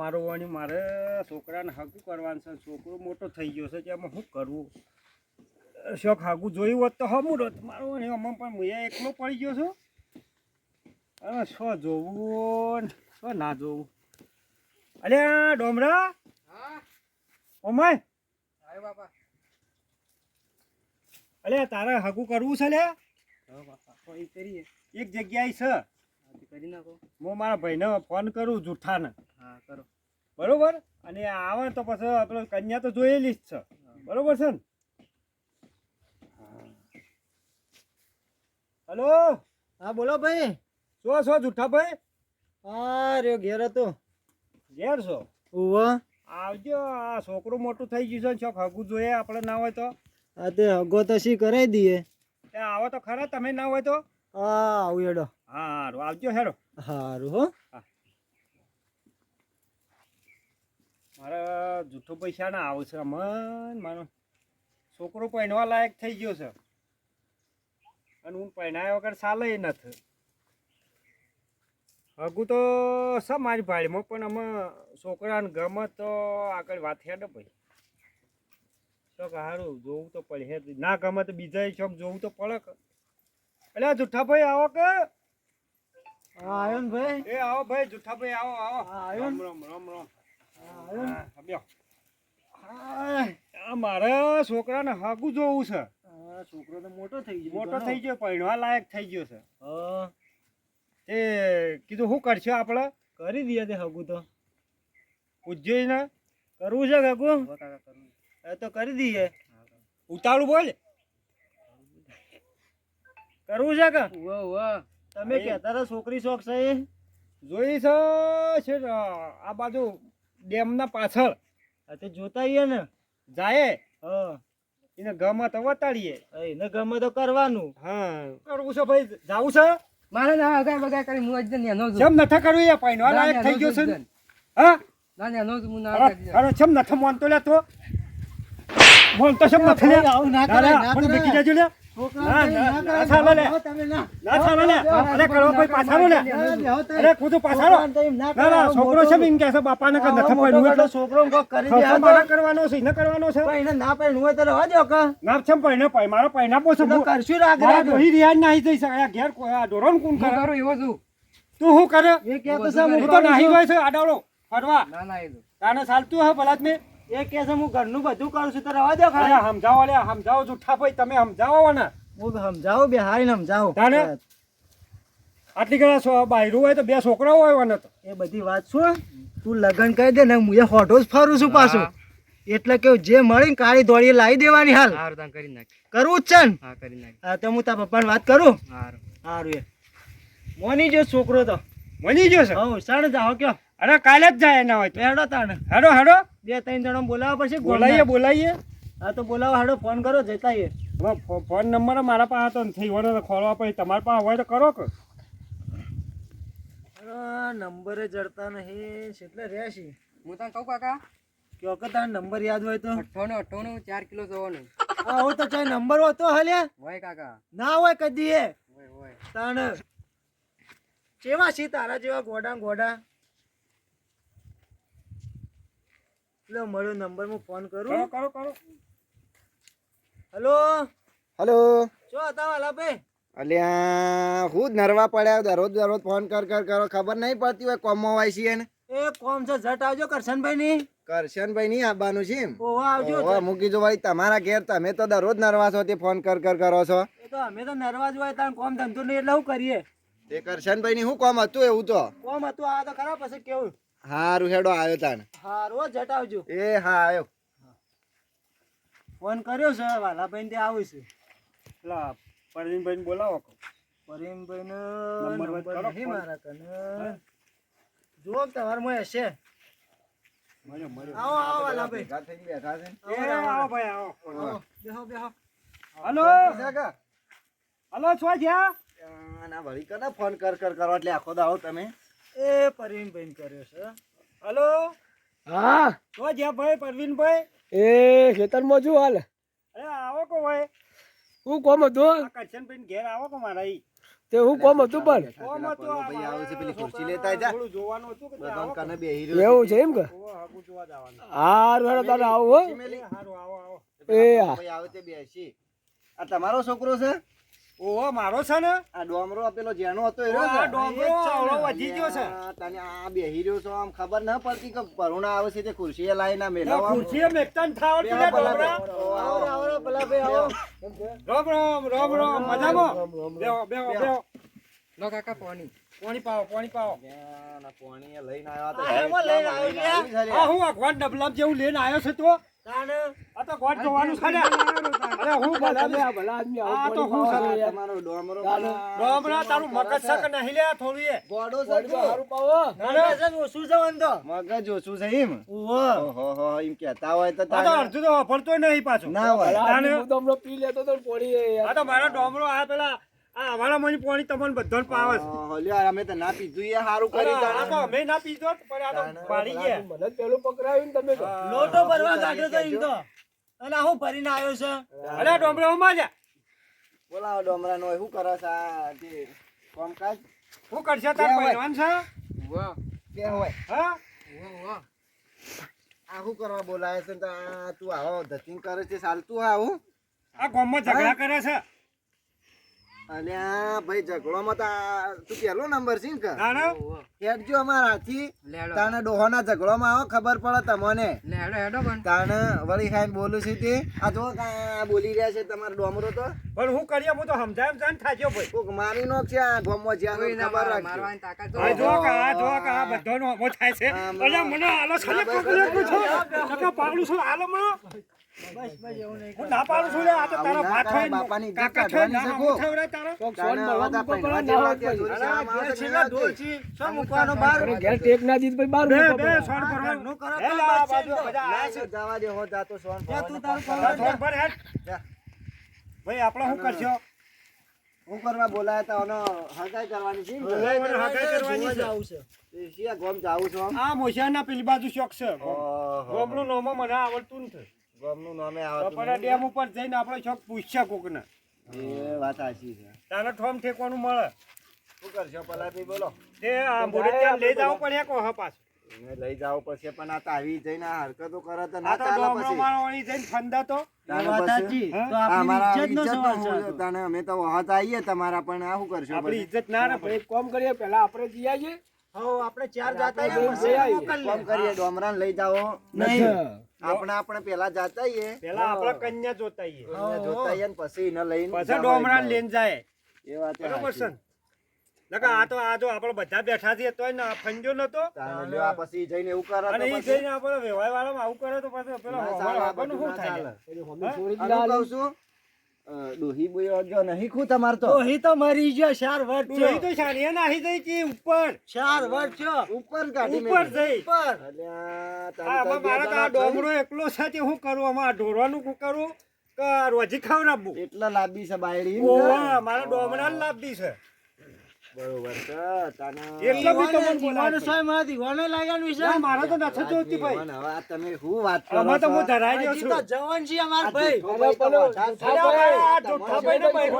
મારો વાણી મારે છોકરાને હાગું કરવાનું છે. છોકરો મોટો થઈ ગયો છે એમાં શું કરવું શોખ હાગું જોયું હોત તો હમું હોત મારો વાણી આમાં પણ હું એકલો પડી ગયો છું. અને શો જોવું શો ના જોવું? અલ્યા ડોમરા? ઓમાય? આયો બાપા. અલ્યા તારે હાગું કરવું છે લે બાપા. કરીએ. એક જગ્યાએ છે. કરી નાખો. હું મારા ભાઈને ફોન કરું જૂઠાને. હા કરો. બરોબર? અને આવે તો પછી આપણે કન્યા તો જોયેલી જ છે. બરોબર છે ને? હલો? હા બોલો ભાઈ. શું છો જૂઠા ભાઈ? હા રહ્યો ઘેર હતો. ઘેર છો? ઉવા. આવજો આ છોકરું મોટું થઈ ગયું છે ને ચોક હગું જોઈએ આપણે ના હોય તો. હા તે હગો તો શી કરાવી દઈએ? એ આવો તો ખરા તમે ના હોય તો? હા આવું હેડો. હા હારું આવજો હેરો હારું હો. મારા જૂઠો પૈસા ના આવશે અમન મારો છોકરો પહેણવા લાયક થઈ ગયો છે. અને હું પહેણાયા વગર ચાલે નથી. હગું તો છે મારી ભાઈમાં પણ અમે છોકરાને ગમે તો આગળ વાત હેડે ભાઈ. ચોક સારું જોવું તો પડે હે ના ગમે તો બીજા ચોક જોવું તો પડે એટલે જુઠ્ઠા ભાઈ આવો કે? હા આવ્યો ને ભાઈ. એ આવો ભાઈ જુઠા ભાઈ આવો આવો. હા, આવ્યો ને? રામ રામ રામ રામ. હા, આવ્યો ને? હા, આ મારે છોકરાને હાગું જોવું છે. છોકરો તો મોટો થઈ ગયો મોટો થઈ ગયો પહેણવા લાયક થઈ ગયો છે. તે કીધું શું કરશે આપણે? કરી દઈએ તે હગું તો. પૂછ્યો ને કરવું છે કાકુ એ તો કરી દઈએ. ઉતાવળું બોલ. કરવું છે કે? વાહ વાહ તમે કહેતા હતા છોકરી શોખ છે? જોઈ છે આ બાજુ ડેમના પાછળ. આ તે જોતા આવીએ ને. જાય. હા. એને ગમે તો વતાડીએ એને ગમે તો કરવાનું. હા. કરવું છે ભાઈ જાવું છે? મારે ના અગાય બગાય કરી હું જ નેનો છું કેમ નથી કરવું એ પાઈનો આ લાયક થઈ ગયો છે ને? હા? ના નેનો છું હું ના અરે કરી અરે મોન તો મોનતો લે તો. મોનતો ચમ નથી લે આવું ના ના, કરાય, ના, ના મને કરાય. બેટી જજો લે ના, ના, ના. ના. ના ના છોકરો છે એમ કે છે બાપાને કે નથી પડ્યું એટલે છોકરો કોક કરી દે ખર્ચો મારે કરવાનો છે એને કરવાનો છે. એને ના હોય તો રહેવા દો કે? ના છે પૈને પૈ મારો પોસે તો કરશું રાગ રાગ. ડોહી રિયાજ નાહી જઈ શકે ઘેર કોઈ આ ડોરોન કોણ હું કરે? એવો છું. તું શું કરે? એ કે તો હું તો નાહી ગયો છે આડાવડો ફરવા. ના ના તાને ચાલતું હે ભલા મેં એ કે છે હું ઘરનું બધું કરું છું તો રહેવા દો ખાલી સમજાવો લે સમજાવો જુઠ્ઠા ભાઈ તમે સમજાવો ને. હું સમજાવું બે હારી સમજાવો. તાને? આટલી ઘણા સો બાયરું હોય તો બે છોકરાઓ હોય ને તો. એ બધી વાત શું તું લગ્ન કરી દે ને હું એ હોટો જ ફરું છું પાછું. એટલે કે જે મળી ને કાળી દોડી લાવી દેવાની હાલ. કરી નાખ. કરવું જ છે ને? હા કરી નાખ. હા તો હું તારા પપ્પાને વાત કરું? હારું. સારું એ. મોની જો છોકરો તો. મળી ગયો છે? હવ સાણ જાવ કયો. અરે કાલે જ જાય એના હોય તો. હેડો તાણે. હેડો હેડો. બે ત્રણ જણા બોલાવવા પડશે બોલાઈએ બોલાઈએ. હા તો બોલાવો હેડો ફોન કરો જતા આવીએ. ફોન નંબર મારા પાસે તો થઈ વળે તો ખોલવા પછી તમારા પાસે હોય તો કરો કે. નંબરે જડતા નહીં. એટલે રહેશે. હું તને કહું કાકા? કયો કે તારો નંબર યાદ હોય તો? અઠ્ઠાણું અઠ્ઠાણું ચાર કિલો જવાનું. આવો તો ચાઈ નંબર હોતો હલ્યા. હોય કાકા. ના હોય કદી એ. હોય હોય. તાણ. કેવા છે તારા જેવા ગોડા ને ગોડા. લો મળ્યો નંબર હું ફોન કરું. કરો કરો હલો હલો શું હતા વાલા ભાઈ. અલ્યા હું નરવા પડ્યા દરરોજ દરરોજ ફોન કર કર કરો. ખબર નહીં પડતી હોય કોમો હોય છે એને. એ કોમ છે જટ આવજો કરશનભાઈ ની કરશનભાઈ નહીં આવવાનું છે એમ? ઓહો આવજો ઓહો, મૂકી જો ભાઈ તમારા ઘેર તમે તો દરરોજ નરવા છો તે ફોન કર કર કરો છો. એ તો અમે તો નરવા જ હોય તાણ કોમ ધંધો નહીં એટલે શું કરીએ? તે કરશનભાઈ ની શું કોમ હતું એવું તો? કોમ હતું આ તો ખરા પછી કેવું? હારું હેડો આવ્યો તાણ. હારું જટાવજો. એ હા આવ્યો ફોન કર્યો છે વાલાભાઈ ત્યાં આવું છે. પેલા પરવીનભાઈ બોલાવો. પરીમભાઈ નંબર વાત કરો, નહીં મારા કને. જો કે તમારે મોય હશે. આવો આવો વાલાભાઈ. થઈને બેઠા છે. એ આવો ભાઈ આવો બેહો બેહો. હલો? હલો છો જ્યાં? ના વળી કને ફોન કર કર કરો એટલે આખો દાવો તમે. એ પરવીનભાઈ કર્યો છે. હલો? હા. તો જ્યાં ભાઈ પરવીનભાઈ? એ ખેતરમાં છું હાલ. અરે આવો કો ભાઈ. હું કોમ હતો? કરશનભાઈ ઘેર આવો કો મારા તે હું કોમ હતું પણ. કોમ હતું ભાઈ આવે છે, પેલી ખુરશી લેતા જા. થોડું જોવાનું હતું કે બધા કને બેહી રહ્યો એવું છે. એમ કે? ઓવો, જોવા જવાનું. હારું હેડો તારે આવો હો. હારું, આવો, આવો. એ ભાઈ આવે છે બેસી. આ તમારો છોકરો છે? ઓહો, મારો છે ને? આ ડોમરો પેલો જેનો હતો એ? ડોમરો આવડો વધી ગયો છે. તને આ બેહી રહ્યો છો આમ ખબર ન પડતી કે પરુણા આવે છે તે ખુરશીએ લાઈને મેલાવા. ખુરશીએ મેકતા થાવ બેહો તું લે, ભલા ડોમરા. આવો, આવો, ભલા આવો. રામ રામ રામ રામ મજામાં? બેહો બેહો બેહો લો કાકા પાણી. પાણી પાવો પાણી પાવો. ના પાણી લઈને આવ્યા તો આ એમાં લઈને આવ્યો આ હું અગવાન ડબલામ જેવું લઈને આવ્યો છે તો? આ તો ગોટ જોવાનું છે ને. અરે હું ભલા ભલા આદમી આવું આ તો હું છે. તમારો ડોમરો ડોમરા તારું મગજ છે નહીં લે થોડું એ ગોડો છે પાણી કે? તો હારું પાવો. મગજ ઓછું છે એમ? ઓહો એમ કહેતા હોય તો તો અડધું તો વાપરતોય નહીં પાછું. ના હોય. તાને- હું પી લેતો તો પાણી આ તો મારા ડોમરો આ પેલા આ અમારા મની પાણી તમને બધાને પાવે છે. લ્યો, અમે તો ના પીધું એ સારું અરે, આ તો અમે ના પીધો પણ આ તો તાને ગયા. મને પેલું પકડાયું તમે લોટો ભરવા કાઢ્યો તો ઈમ તો. અને હું ભરીને આવ્યો છે. અરે ડોમરો બોલાવો હોય. શું કરે છે? આ કામકાજ? શું કરશે તાર પહેરવાન છે? વાહ, કે હોય? હા? વાહ, વાહ. આ શું કરવા બોલાય છે? ને તો આ તું આવો ધતિંગ કરે છે ચાલતું આવું. આ ગામમાં ઝઘડા કરે છે. અને ભાઈ ઝઘડોમાં તો તું પહેલો નંબર છે ને કે? હેડજો આવો ખબર પડે તમને. લે હેડો હેડો પણ. તાણે વળી ખાઈને બોલું છું તે. આ જો કાં બોલી રહ્યા છે તમારો ડોમરો તો. પણ હું કરીએ હું તો સમજાય એમ થાક્યો ભાઈ. કોક મારી નો છે આ ગામમાં જ્યાં ખબર રાખજો. મારવાની તાકાત તો આ જો કે આ જો કે આ બધાનો અમો થાય છે. હા, મને આલો છે ને કોકને પાગલું છું આલો મને હું ના પાડું છું આ તો તારા તારો ભાત હોય બાપાની કાકા છે ના કોક. કોક સોન બળવા ભરવા તો મૂકો પૈણા પણ જેવા ના હોય ત્યાં ભાઈ. છે, મૂકવાનો. અરે ઘેર ટેક ના દીધ ભાઈ બાર બે મૂકો બે સોન ભરવા નો કરો આ બાજુ બધા ના, છે. જવા દે, હો, જાતો સોન ભરવા તું તારું. સોન ભર હેડ. ભાઈ આપણે શું કરશો? હું કરવા બોલાયા તા ઓનો હગાઈ કરવાની છે હગાઈ કરવાની છે. આવું છે. એ શિયા ગોમ જાવું છું આમ? આ મોશિયાના પેલી બાજુ શોખ છે. ગોમનું નોમો મને આવડતું નથી. ગોમનું નામે તો આવતું પણ ડેમ ઉપર જઈને આપણે શોખ પૂછશે કોકને. એ વાત સાચી છે. તારે ઠોમ ઠેકવાનું મળે. શું કરશો પલાભાઈ બોલો. તે આ મોઢે ત્યાં લઈ જવું પડે કો હા પાછું. લઈ જાવું પડશે પણ આ તો જઈને હરકતો કરે તો ના ચાલે પછી. વળી જઈને ફંદા તો. હા? હું અમે તો વહાત આવીએ તમારા પણ આ શું કરશો આપણી ઇજ્જત ના કામ કરીએ પેલા આપણે જઈ આવીએ આપડે આપણે ચાર જાતા. કોમ કરીએ ડોમરાને લઈ જાઓ. નહીં. આપણે આપણે પેલા જાતા પેલા આપણે કન્યા જોતા કન્યા એને જોતા ને પછી એને લઈને પછી ડોમરા લઈને જાય. એ વાત બરોબર છે. આ તો આ જો આપણે બધા બેઠા છીએ તોય ને આ ફંજો નતો. લ્યો, આ પછી જઈને એવું કરે અને ઈ જઈને આપણે વેવાય વાળામાં આવું કરે તો પછી પેલો હોવાનું શું થાય? છોડી આલી. છું ડોહી બોયો જો નહીં ખુ તમાર તો. તો તો મરી ગયો ચાર વર્ષ ડોહી તો શાણીએ નાહી જઈ કે ઉપર. ચાર વર્ષ છો ઉપર કાઢી ઉપર જઈ. ઉપર. અલ્યા, મારે તો ડોમરો એકલો છે તે હું કરું? અમાર ઢોરવાનું શું કરું? કે રોજી ખાવ થઈ. એટલા લાંબી છે બાયડી. ઓવા મારા ડોમરા લાંબી છે. બરોબર એટલો બી તમને દીવાનો બોલાવે છે. દીવાનો લાગ્યાનું છે. ના, તો નથી જોઈતી ભાઈ હવે તમે શું વાત કરો આમાં તો હું ધરાઈ રહ્યો છું જવાન છે અમાર ભાઈ. જુઠ્ઠો પેલો વધારે છે. ભાઈ, આ જુઠ્ઠા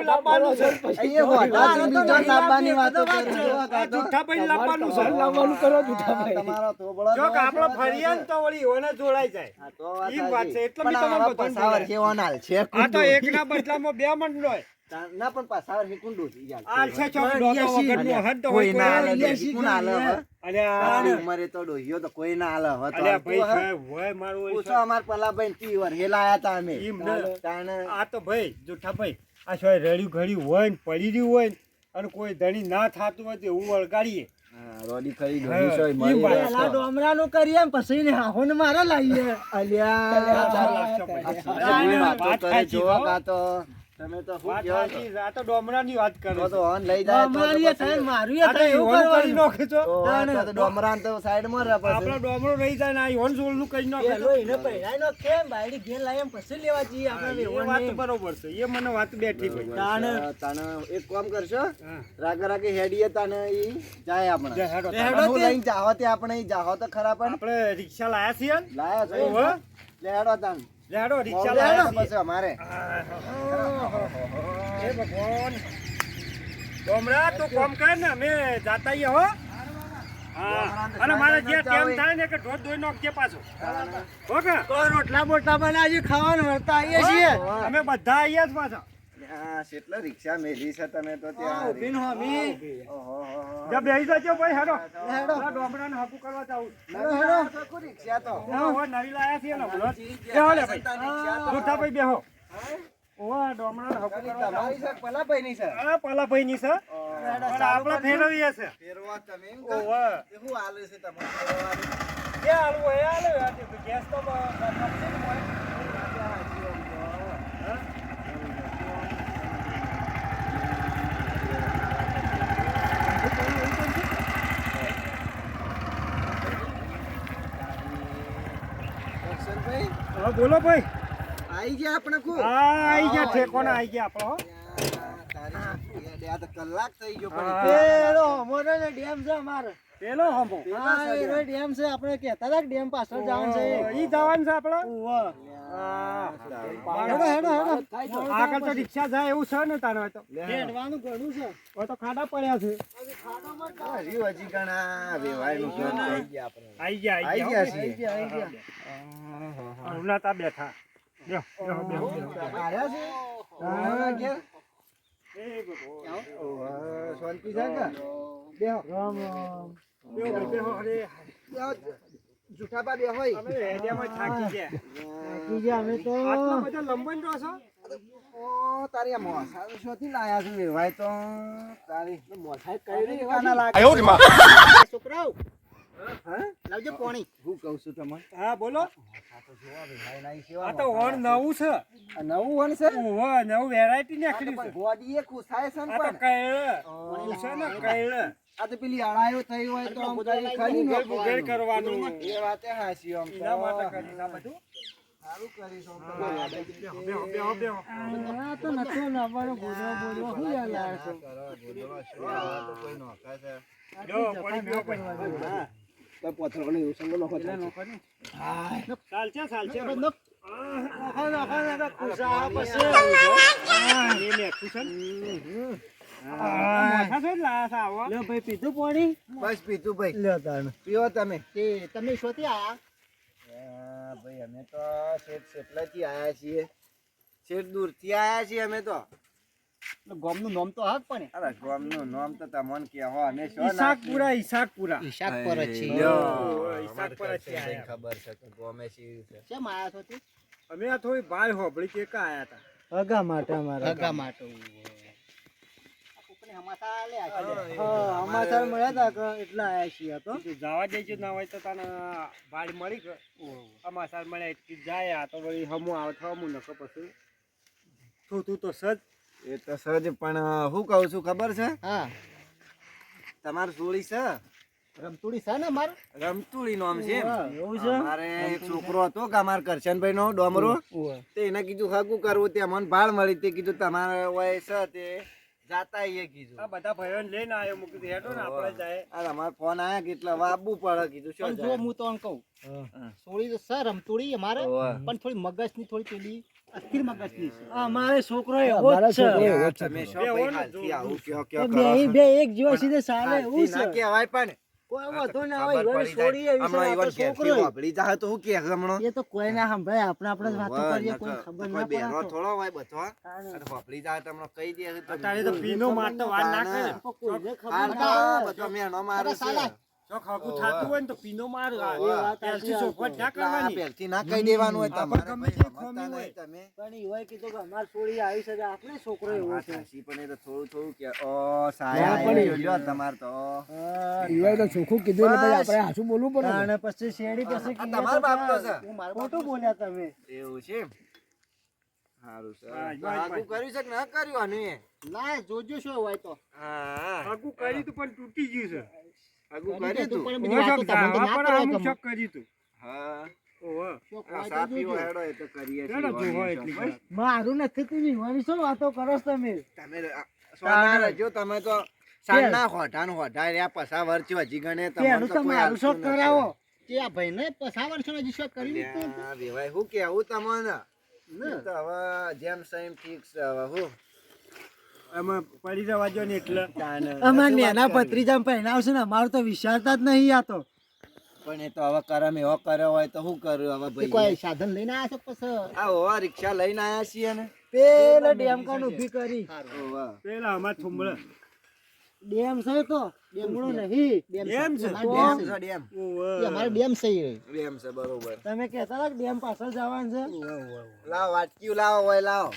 લાવવાનું છે અહીંયા હોટા આ તો બીજો નહીં લાવવાની એ વાત છે. છે. આ જુઠ્ઠા ભાઈને લાવવાનું છે લાવવાનું કરો આ ભાઈ. તમારો થોબડો જો કે આપણે જોવા જેવો ફરીએ ને તો વળી ઓને જોડાઈ જાય તો વાત છે, સાચી. બી તમને આવા બધાને પસાવર બોલાય. કેવો ના હાલ છે આ તો એકના બદલામાં બે મંડળ હોય ના પણ પાસાવર હે કુંડો. આ છે ચોક ડોતો વગરનું હદ તો કોઈ ના આલે કોણ આલે અરે ઉંમરે તો ડોહીઓ તો કોઈ ના આલે હવે તો અલ્યા ભાઈ હોય મારું હોય પૂછો અમાર પલા ભાઈ તીવર હેલાયા તા અમે આ તો ભાઈ જુઠ્ઠા ભાઈ આ સિવાય રડ્યું ઘડ્યું હોય ને પડી રહ્યું હોય ને અને કોઈ ધણી ના થાતું હોય તો એવું વળગાડીએ હા, રોડી ખરી હા, ડોહી સોય મળી પેલા તો. કરીએ ને પછી ને હાહોને મારે લાવીએ અલ્યા લાગશે ભાઈ. આ સીધી વાત વાતો કરે સાચી જો હો. કાં તો તમે તો શું. આ તો ડોમરાની વાત કરો તો છે. તો હન લઈ જાય તો તો થાય મારું આ તો એવું કરી નાખે તો આ તો ડોમરાન તો સાઈડમાં રહે પછી. આપણો ડોમરો રહી જાય ને આ ઈવોન સોલનું કરી નાખે. પેલો એને પહેરાઈ નો કેમ? બાયડી ઘેર લાવીએ ને પછી લેવા જઈએ આપણે એ વાત બરોબર છે. એ મને વાત બેઠી ભાઈ તાણે. તાને એક કામ કરશો? રાગે રાગે હેડીએ તાને ઈ જાય આપણે. હેડો હેડો. હું લઈને તે આપણે ઈ તો ખરા પણ. આપણે રિક્ષા લાયા છીએ લાયા છે? હેડો તાન લે હેડો રિક્ષા લાયા પછી અમારે. હે ભગવાન. ડોમરા તું કોમ કર ને અમે જાતા આઈએ હો. હા. અને મારે જે ટાઈમ થાય ને કે ઢોધ ધોઈ નાખજે પાછો. ઓકે કે? તો રોટલા બોટલા બનાવી ખાવાનું હરતા આવીએ છીએ. અમે બધા આવીએ જ પાછા. કેટલા રિક્ષા મેલી છે તમે તો ત્યાં ઊભી નો હો. જા બેહી જજો ભાઈ હેડો હેડો. પેલા ડોમરાને હાકુ કરવા જાઉં હેડો. રિક્ષા તો હા, નવી લાયા છીએ ને હમણાં બેહો લે ભાઈ જૂઠા ભાઈ બેહો ઓવા ડોમરાને હાકુ કરવા તમારી છે કે પલાભાઈની છે આ પલાભાઈ ની છે પણ આપણે ફેરવીએ છે ફેરવા તમે એમ કહો? ઓવા હાલે છે તમારે ફેરવાનું? હાલવું હોય હાલે. ગેસ તો બ- બ- બ- હોય. હા? દર્શનભાઈ, હા બોલો ભાઈ. આઈ ગયા આપણે કો હા આઈ ગયા ઠેકોના આઈ ગયા આપણો તારી કલાક થઈ ગયો. પણ. પેલો અમોનો ને ડેમ છે અમારે. પેલો હમો હા, એનો ડેમ છે આપણે કહેતા હતા કે ડેમ પાછળ જવાનું છે. ઈ જવાનું છે આપણે. હેડો, હેડો, હેડો. આગળ તો રિક્ષા જાય એવું છે ને તારે તો. હેડવાનું ઘણું છે. હોય તો ખાડા પડ્યા છે. બેઠા. શાંતિ. રામ રામ. જુઠાબા બેહો ઈ. અમે હેડિયામાં થાકી ગયા. થાકી ગયા અમે તો આટલો બધો રહો છો? તારી આ મોસા શોથી લાયા છે વેવાય તો તારી મોસાઈ કરી રહી કાના લાગે. છોકરાઓ? લાવજો પાણી. હું કહું છું તમને. હા બોલો. આ તો જોવા વેવાય નહીં સેવા આ તો વણ નવું છે નવું વણ છે ઓહો, નવું વેરાયટી નીકળી છે. ગોડી એ ખુશાય છે ને આ તો કૈળ. છે ને કૈળ. આ તો પેલી અળાયો થઈ હોય તો આમ ખાલી કરવાનું. એ વાતે હાચી આમ તો. એના માટે કરી આ બધું. સારું કરીશું. આ તો નતો લાવવાનો બોલવા યાર લાવે છે શું કોઈ છે. પડી. તો પથરોને એવું સંગો નોખો છે. ચાલશે, ચાલશે. નખો, નખો, નખો, ખુશા પછી. એ મેઠું છે ને. મોઢા છે ને ભાઈ પીધું પાણી? બસ પીતું ભાઈ. લ્યો તાણ પીવો તમે. તે તમે શોથી આયા? ભાઈ અમે તો શેઠ શેઠલાથી આયા છીએ. શેઠ દૂરથી આયા છીએ અમે તો. ગામનું નામ તો હાક પણ અરે ગામનું નામ તો તમને કહેવો અમે શું ઈસાકપુરા, ઈસાકપુરા. ઈશાક પર જ છે લ્યો, છે ખબર છે કે ગમે છે છે. કેમ આયા છો તે? અમે આ થોડી ભાઈ હોભળી કે કા આયા હતા હગા માટે અમારા હગા માટે હા મળ્યા તા કે એટલે આયા છીએ તો. જવા દેજો ના હોય તો તને ભાડ મળી કે અમાસાર મળ્યા જાય આ તો વળી હમું આવે હમું નકો પછી. તું તું તો સજ. એ તો સજ પણ હું કહું છું ખબર છે? હા. તમારું સોળી છે? રમતુડી છે ને માર રમતુળી નામ છે એવું છે? અમારે એક છોકરો હતો કે કરશનભાઈ નો ડોમરો તે એને કીધું હગું કરવું? તે મને ભાળ મળી તે કીધું તમારે હોય છે તે જાતા કીધું. આ બધા ભાઈઓ લઈને આવ્યો મૂકી દીધું. હેડો ને આપણે જાય. આ તમારે ફોન આયા કે એટલે હવે પડે કીધું શું જો હું તો કહું સોળી તો સર રમતોડી અમારે પણ થોડી મગજની થોડી પેલી અમારે છોકરો એવો જ છે. તમે શું ભાઈ હાલથી આવું કયો કયો કરો છો? બે એક જેવા સીધે ચાલે એવું હાલથી ના કહેવાય પણ. કોઈ વાંધો ના આવે ખબર ઈવન છોડી છે ઈવન ઘેરથી છોકરો વાપરી જાય તો હું કે હમણાં? એ તો કોઈ ના સંભળાય આપણે આપણે વાતો કરીએ કોઈ ખબર ના પડે બેરો થોડો હોય બધો અને વાપરી જાય તો હમણાં કહી દે તો અત્યારે તો પીનો મારતો વાર ના કરે. કોઈને ખબર ના બધો મેનો મારે છે. જો ખાગું થાતું હોય ને તો પીનો માર. આ. ચોખવટ ના કરવાની? પહેલથી ના કહી દેવાનું હોય તમારે. ગમે તે ખોમી હોય. તમે. પણ ઈ કીધું કે અમાર છોડી આવી છે આપણે છોકરો એવો છે. પણ એ તો થોડું થોડું કે ઓ સાયા આવી ગયો તમાર તો. ઈવાય તો ચોખ્ખું કીધું આપણે હાચું બોલવું પડે અને પછી શેરડી પછી કીધું તમારા તો છે. ખોટું બોલ્યા તમે. એવું છે સારું સર. આગું કર્યું છે કે ના કર્યું આને ના જોજો શું હોય તો. હા. ખાગું કર્યું તું પણ તૂટી ગયું છે. આગું કરી તું પણ બધી વાતો તમને ના. તું. હા. મારું નથી તું નિવાની શું વાતો કરો તમે? તમે આ તમે તો સાંજના રહ્યા પસા વર્ષો હજી ગણે તમને પેલું તો તો કોઈ મારું શોખ હાલતું નથી. કરાવો. તે આ ભાઈને પસા વર્ષોનો હજી શોખ વેવાય હું કેવું તમને? હવે જેમ સેમ ફિક્સ હવે હું એમાં પડી જવા જો ને એટલે. અમાર નેના ભત્રીજામ પહેરાવશે ને અમારું તો વિચારતા જ નહીં આ તો. પણ એ તો હવે કરમ એવો કર્યો હોય તો શું કર્યું હવે એ કોઈ સાધન લઈને આવ્યા છો પછી? આ ઓવા રિક્ષા લઈને આયા છીએ ને. પેલો ડેમ કાન ઊભી કરી. પેલા અમાર થુંબળે. ડેમ છે તો ડેમડો નહીં. એમ છે. ડેમ ડેમ છે, ડેમ. અમારે ડેમ છે ડેમ છે બરોબર. તમે કહેતા હતા કે ડેમ પાછળ જવાનું છે? લાવો હોય લાવો.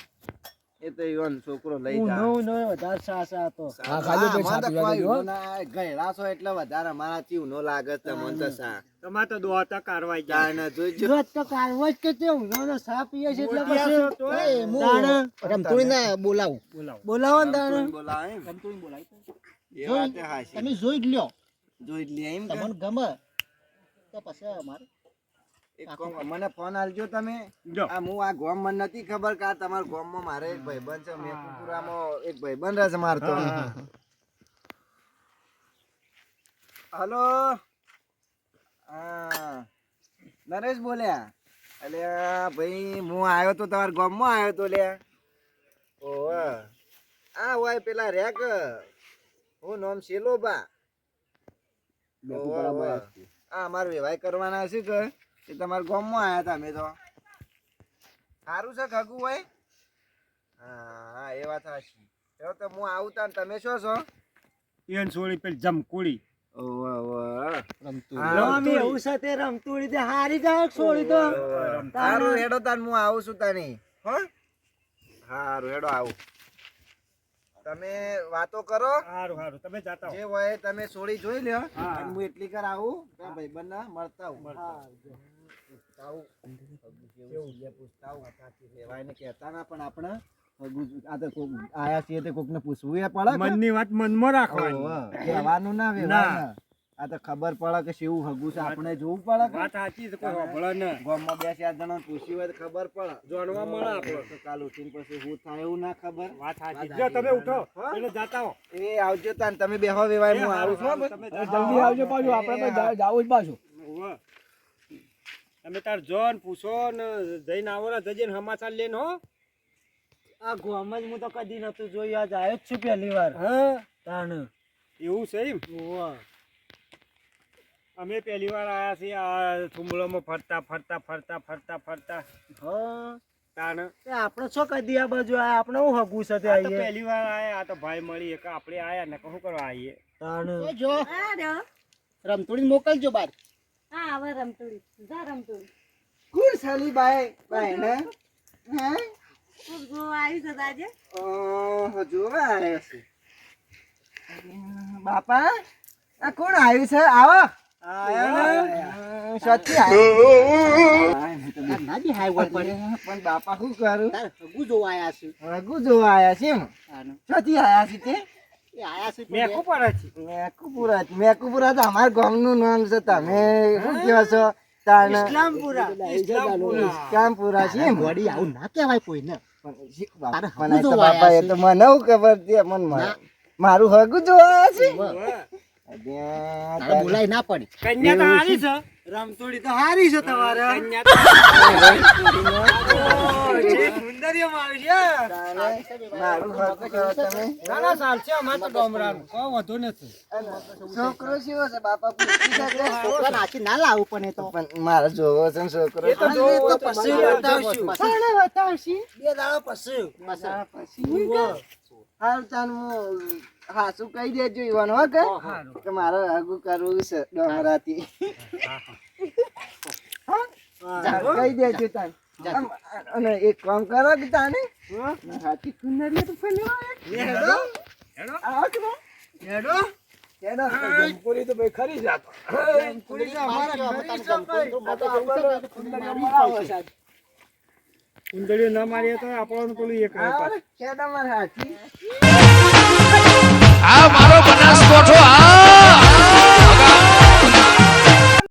એ તો ઈવન છોકરો લઈ જા ઊંધો ઊંધો વધારે સાસ આ હા, ખાલી તો સાચી વાત હો. ના, ગયડા છો એટલે વધારે અમારાથી ઊંધો લાગે છે મને તો સા તમારે તો દોતા કારવાઈ જાય જાણે જોઈજો જો તો કારવો કે તે ઊંધો સા પીએ છે એટલે પછી છો તોય. એ હું તાણે રમતુડીને બોલાવું. બોલાવો. બોલાવો ને તાણે બોલાવે એમ? બોલાવી એ વાત એ તમે જોઈ જ લ્યો. જોઈ જ લે એમ તમને ગમે તો પછી અમારે મને ફોન આલજો તમે. આ હું આ ગોમ મને નથી ખબર કે આ તમારા ગોમમાં મારે એક ભાઈબંધ છે મેકુપુરામાં એક ભાઈબંધ રહે છે મારતો હલો? હા. નરેશ બોલ્યા. એટલે ભાઈ હું આવ્યો તો તમારા ગામમાં આવ્યો તો લ્યા ઓહ આ હોય પેલા રેક. હું નામ શેલોબા. આ અમારે વેવાય કરવાના છે કે? એ તમારા ગામમાં આવ્યા હતા અમે તો. સારું છે ખગુ ભાઈ? હા હા એ વાત સાચી. ચાલો તો હું આવું તા ને તમે શું છો? એન છોડી પેલી જમકુડી. હારી હેડો તાન હું આવું છું તાની. હારું હેડો આવું. તમે વાતો કરો. સારું સારું તમે જાતા જે હોય તમે સોળી જોઈ લ્યો. હું. એટલી કર આવું ત્યાં ભાઈબંધના મળતા આવું. ને ના આયા છીએ તે કોકને પૂછવું એ પડે મનની વાત મનમાં રાખવાની. કહેવાનું ના વ્યવહાર ના. આ તો ખબર પડે કે શેવું હગું છે આપણે જોવું પડે કે વાત સાચી છે કોઈ હોભળે ને. ગામમાં બે ચાર જણા પૂછી હોય તો ખબર પડે. જાણવા મળે આપણે તો કાલ ઉઠીને પછી હું થાય એવું ના ખબર. વાત સાચી જો તમે ઉઠો. એટલે જાતા હો. એ આવજો તાન તમે બેહો વેવાય હું આવું છું તમે જલ્દી આવજો પાછું આપણે તો જાવું જ પાછું. તમે તાર જો ને પૂછો ને જઈને આવો ને જજે ને સમાચાર લઈને હો. આ ગોમ જ હું તો કદી નતું જોયું આજ આવ્યો જ છું પહેલી વાર. હા. તાણ એવું છે એમ? ઓવા અમે પહેલી વાર આયા છીએ આ થુમલોમાં ફરતા ફરતા ફરતા ફરતા ફરતા. હા. તાણ. આપણે શું કદી આ બાજુ આયા? આપણે હું હગું છે તે આ તો આઈએ? પહેલી વાર આયા આ તો ભાઈ મળી એક આપણે આયા ને કહું કરવા આવીએ તાણ. જો. રમતુડી મોકલજો બાર. હા હવે રમતુડી. જા રમતુડી. કોણ સાલી બાઈ બાઈ ને હે? ખૂબ જોવા આવી છે આજે. ઓહો જોવા આવ્યો છે. બાપા આ કોણ આવ્યું છે? આવો. ના પણ બાપા શું કરું હગું જોવા આયા છે રઘુ જોવા આવ્યા છે એમ છે તે એ આયા છે છે મેકુપુરા મેકુપુરા તો અમારા ગામનું નામ છે તમે શું કહો છો ઇસ્લામપુરા છે એમ આવું ના કહેવાય કોઈને પણ બાપા, તો એ તો મને ખબર છે મને મારું હગું જોવા છે બોલાય ના પડી. કન્યા તો હારી છે. રમતોડી તો હારી છે તમારે. કન્યા તો સુંદરીઓમાં આવી છે. તારે મારું હગું કરો તમે ના ના ચાલશે અમારે તો ગામડાનું કોઈ નથી. છોકરો કેવો છે બાપા પૂછી શકે. છોકરા નાખી ના લાવું પણ એ તો. પણ મારે જોવો છે છોકરો. પછી પછી બે દાડા પછી. હાલ તાન હું હાસુ કહી દેજો ઈવન હો કે? કે મારે આગુ કરવું છે ડોંગરાતી કહી દેજો તાન. અને એક કામ કરો કે તાને? હાથી કુંડલીઓ તો ફેલો હેડો. હેડો. આવો કે હેડો. હેડો. પૂરી તો ભાઈ ખરી જાત. કુડી તો અમારા ઘરે જ છે ના મારીએ તો આપણો પેલું એક આ મારો બનાસકોઠો આ